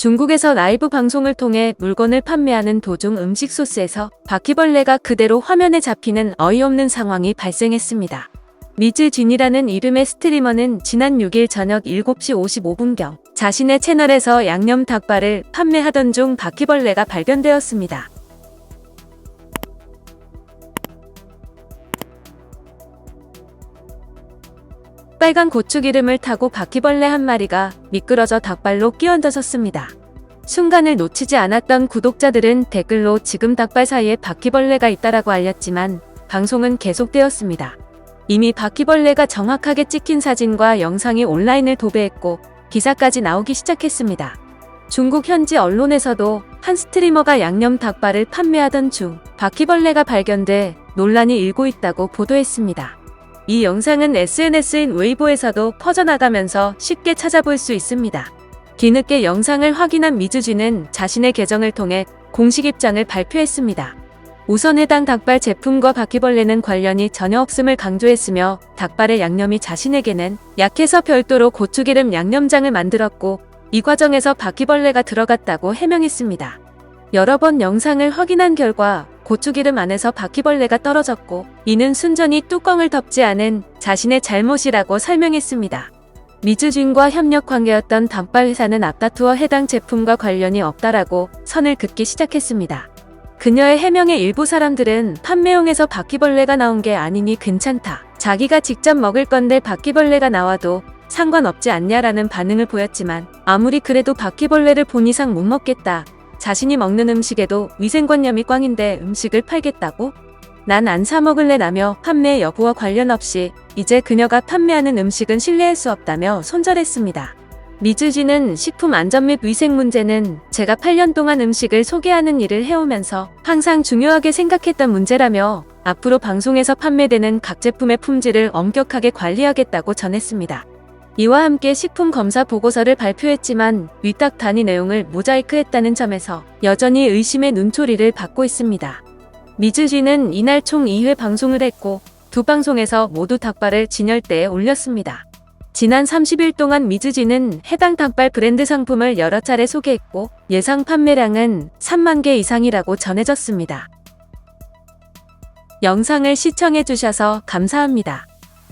중국에서 라이브 방송을 통해 물건을 판매하는 도중 음식 소스에서 바퀴벌레가 그대로 화면에 잡히는 어이없는 상황이 발생했습니다. 미즈진이라는 이름의 스트리머는 지난 6일 저녁 7시 55분경 자신의 채널에서 양념 닭발을 판매하던 중 바퀴벌레가 발견되었습니다. 빨간 고추기름을 타고 바퀴벌레 한 마리가 미끄러져 닭발로 끼얹어졌습니다. 순간을 놓치지 않았던 구독자들은 댓글로 지금 닭발 사이에 바퀴벌레가 있다라고 알렸지만 방송은 계속되었습니다. 이미 바퀴벌레가 정확하게 찍힌 사진과 영상이 온라인을 도배했고 기사까지 나오기 시작했습니다. 중국 현지 언론에서도 한 스트리머가 양념 닭발을 판매하던 중 바퀴벌레가 발견돼 논란이 일고 있다고 보도했습니다. 이 영상은 SNS인 웨이보에서도 퍼져나가면서 쉽게 찾아볼 수 있습니다. 뒤늦게 영상을 확인한 미즈쥐는 자신의 계정을 통해 공식 입장을 발표했습니다. 우선 해당 닭발 제품과 바퀴벌레는 관련이 전혀 없음을 강조했으며 닭발의 양념이 자신에게는 약해서 별도로 고추기름 양념장을 만들었고 이 과정에서 바퀴벌레가 들어갔다고 해명했습니다. 여러 번 영상을 확인한 결과 고추기름 안에서 바퀴벌레가 떨어졌고 이는 순전히 뚜껑을 덮지 않은 자신의 잘못이라고 설명했습니다. 미즈준과 협력 관계였던 닭발 회사는 앞다투어 해당 제품과 관련이 없다라고 선을 긋기 시작했습니다. 그녀의 해명에 일부 사람들은 판매용에서 바퀴벌레가 나온 게 아니니 괜찮다. 자기가 직접 먹을 건데 바퀴벌레가 나와도 상관없지 않냐라는 반응을 보였지만 아무리 그래도 바퀴벌레를 본 이상 못 먹겠다. 자신이 먹는 음식에도 위생관념이 꽝인데 음식을 팔겠다고? 난 안 사 먹을래라며 판매 여부와 관련 없이 이제 그녀가 판매하는 음식은 신뢰할 수 없다며 손절했습니다. 미즈지는 식품 안전 및 위생 문제는 제가 8년 동안 음식을 소개하는 일을 해오면서 항상 중요하게 생각했던 문제라며 앞으로 방송에서 판매되는 각 제품의 품질을 엄격하게 관리하겠다고 전했습니다. 이와 함께 식품 검사 보고서를 발표했지만 위딱 단위 내용을 모자이크했다는 점에서 여전히 의심의 눈초리를 받고 있습니다. 미즈지는 이날 총 2회 방송을 했고 두 방송에서 모두 닭발을 진열대에 올렸습니다. 지난 30일 동안 미즈지는 해당 닭발 브랜드 상품을 여러 차례 소개했고 예상 판매량은 3만 개 이상이라고 전해졌습니다. 영상을 시청해주셔서 감사합니다.